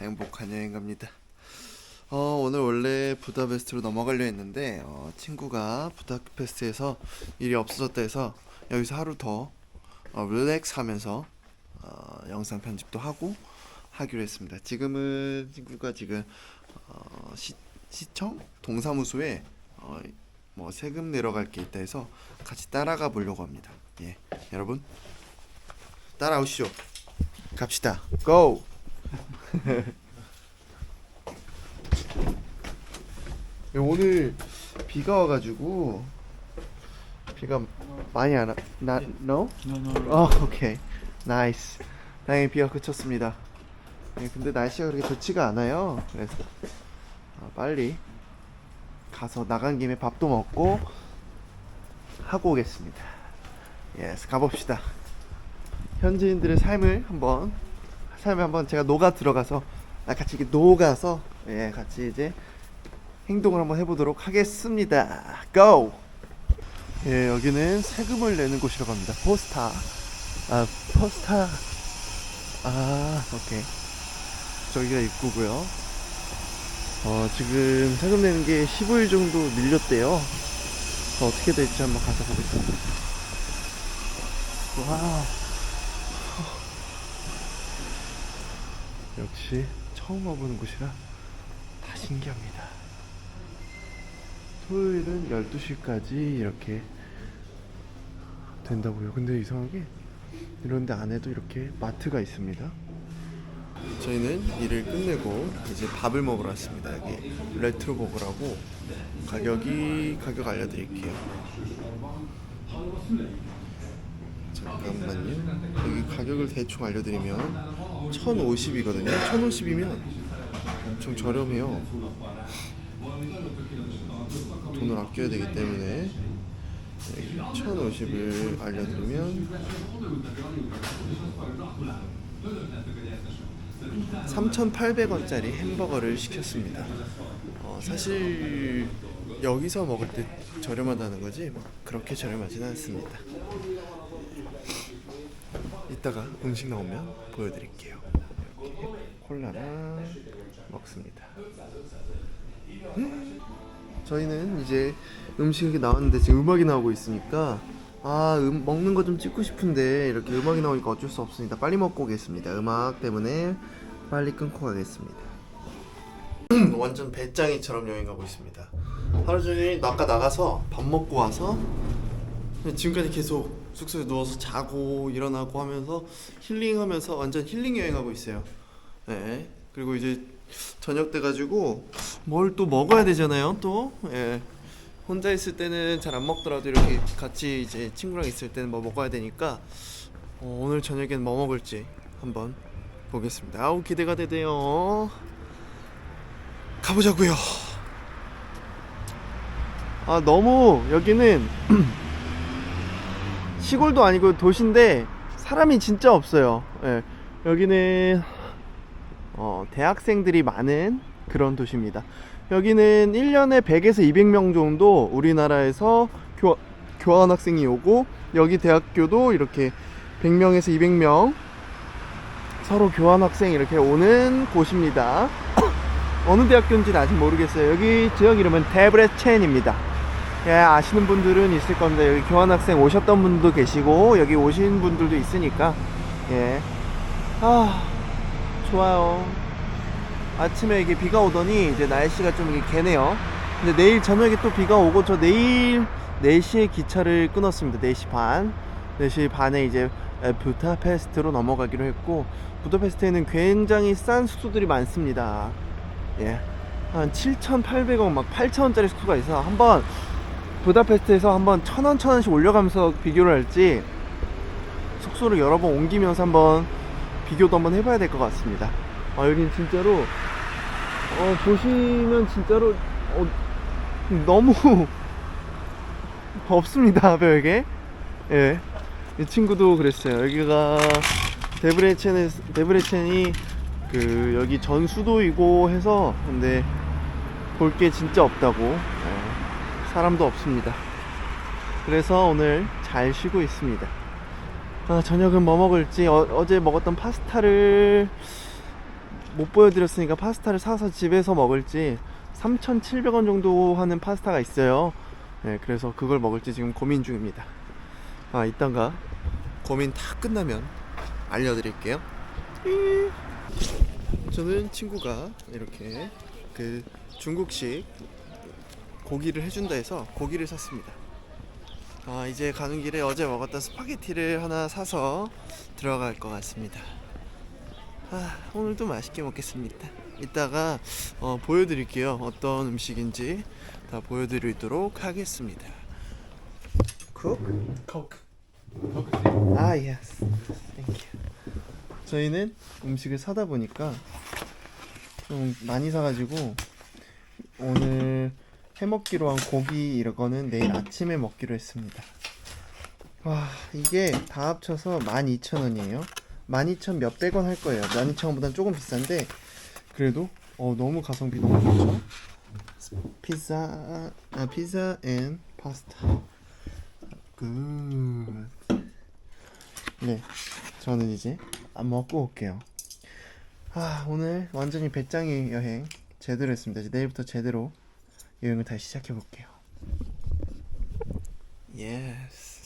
행복한 여행 갑니다. 어, 오늘 원래 부다페스트로 넘어가려 했는데 어, 친구가 부다페스트에서 일이 없어졌다 해서 여기서 하루 더 어, 릴렉스 하면서 어, 영상 편집도 하고 하기로 했습니다. 지금은 친구가 지금 어, 시, 시청 동사무소에 어, 뭐 세금 내러 갈게 있다 해서 같이 따라가 보려고 합니다. 예, 여러분 따라오시죠. 갑시다. 고! 오늘 비가 와가지고 비가 많이 안 와. 나 no? No, no, no. 어, 오케이. 나이스. 다행히 비가 그쳤습니다. 예, 근데 날씨가 그렇게 좋지가 않아요. 그래서 어, 빨리 가서 나간 김에 밥도 먹고 하고 오겠습니다. 예스, 가봅시다. 현지인들의 삶을 한번 삶에 한번 제가 녹아 들어가서 아, 같이 이렇게 녹아서 예, 같이 이제 행동을 한번 해보도록 하겠습니다. 고! 예, 여기는 세금을 내는 곳이라고 합니다. 포스타. 아, 포스타. 아, 오케이. 저기가 입구고요. 어, 지금 세금 내는 게 15일 정도 밀렸대요. 어, 어떻게 될지 한번 가서 보겠습니다. 와우. 역시 처음 와보는 곳이라 다 신기합니다. 토요일은 12시까지 이렇게 된다고요. 근데 이상하게 이런데 안에도 이렇게 마트가 있습니다. 저희는 일을 끝내고 이제 밥을 먹으러 왔습니다. 여기 레트로 버거라고 가격이 가격 알려드릴게요. 잠깐만요. 여기 가격을 대충 알려드리면 1,050이거든요. 1,050이면 엄청 저렴해요. 돈을 아껴야 되기 때문에 1,050을 알려드리면 3,800원짜리 햄버거를 시켰습니다. 어, 사실 여기서 먹을 때 저렴하다는 거지 뭐 그렇게 저렴하지는 않습니다. 이따가 음식 나오면 보여드릴게요. 콜라랑 먹습니다. 음, 저희는 이제 음식이 나왔는데 지금 음악이 나오고 있으니까 아 음, 먹는 거 좀 찍고 싶은데 이렇게 음악이 나오니까 어쩔 수 없습니다. 빨리 먹고 오겠습니다. 음악 때문에 빨리 끊고 가겠습니다. 완전 배짱이처럼 여행 가고 있습니다. 하루 종일 아까 나가서 밥 먹고 와서 지금까지 계속 숙소에 누워서 자고 일어나고 하면서 힐링하면서 완전 힐링 여행하고 있어요. 네. 그리고 이제 저녁 돼 가지고 뭘 또 먹어야 되잖아요. 또 예. 혼자 있을 때는 잘 안 먹더라도 이렇게 같이 이제 친구랑 있을 때는 뭐 먹어야 되니까 어, 오늘 저녁엔 뭐 먹을지 한번 보겠습니다. 아우 기대가 되네요. 가보자고요. 아 너무 여기는 시골도 아니고 도시인데 사람이 진짜 없어요. 예. 여기는 어, 대학생들이 많은 그런 도시입니다. 여기는 1년에 100에서 200명 정도 우리나라에서 교, 교환 학생이 오고 여기 대학교도 이렇게 100명에서 200명 서로 교환 학생 이렇게 오는 곳입니다. 어느 대학교인지는 아직 모르겠어요. 여기 지역 이름은 데브레첸입니다. 예, 아시는 분들은 있을 겁니다. 여기 교환 학생 오셨던 분도 계시고 여기 오신 분들도 있으니까 예. 아, 좋아요. 아침에 이게 비가 오더니 이제 날씨가 좀 이게 개네요. 근데 내일 저녁에 또 비가 오고 저 내일 4시에 기차를 끊었습니다. 4시 반. 4시 반에 이제 에, 부다페스트로 넘어가기로 했고 부다페스트에는 굉장히 싼 숙소들이 많습니다. 예. 한 7,800원 막 8,000원짜리 숙소가 있어. 한번 부다페스트에서 한번 1,000원, 1,000원씩 올려가면서 비교를 할지 숙소를 여러 번 옮기면서 한번 비교도 한번 해봐야 될 것 같습니다. 아, 여긴 진짜로, 어, 보시면 진짜로, 어, 너무 없습니다, 별게. 예. 이 친구도 그랬어요. 여기가 데브레첸에, 데브레첸이 그, 여기 전 수도이고 해서, 근데 볼 게 진짜 없다고. 예. 사람도 없습니다. 그래서 오늘 잘 쉬고 있습니다. 아, 저녁은 뭐 먹을지 어, 제 먹었던 파스타를 못 보여드렸으니까 파스타를 사서 집에서 먹을지 3,700원 정도 하는 파스타가 있어요. 네, 그래서 그걸 먹을지 지금 고민 중입니다. 아, 이딴가 고민 다 끝나면 알려드릴게요. 저는 친구가 이렇게 그 중국식 고기를 해준다 해서 고기를 샀습니다. 아, 이제 가는 길에 어제 먹었던 스파게티를 하나 사서 들어갈 것 같습니다. 아, 오늘도 맛있게 먹겠습니다. 이따가 어, 보여드릴게요. 어떤 음식인지 다 보여드리도록 하겠습니다. 쿡? Coke. 아, 예스. 땡큐. 저희는 음식을 사다 보니까 좀 많이 사가지고 오늘 해먹기로 한 고기 이거는 내일 아침에 먹기로 했습니다. 와, 이게 다 합쳐서 12,000원이에요. 12,000 몇백 원 할 거예요. 12,000원보단 조금 비싼데 그래도 어, 너무 가성비 너무 좋죠? 피자, 아, 피자 앤 파스타. 굿. 네, 저는 이제 안 먹고 올게요. 아, 오늘 완전히 배짱이 여행 제대로 했습니다. 내일부터 제대로 여행을 다시 시작해 볼게요. 예스.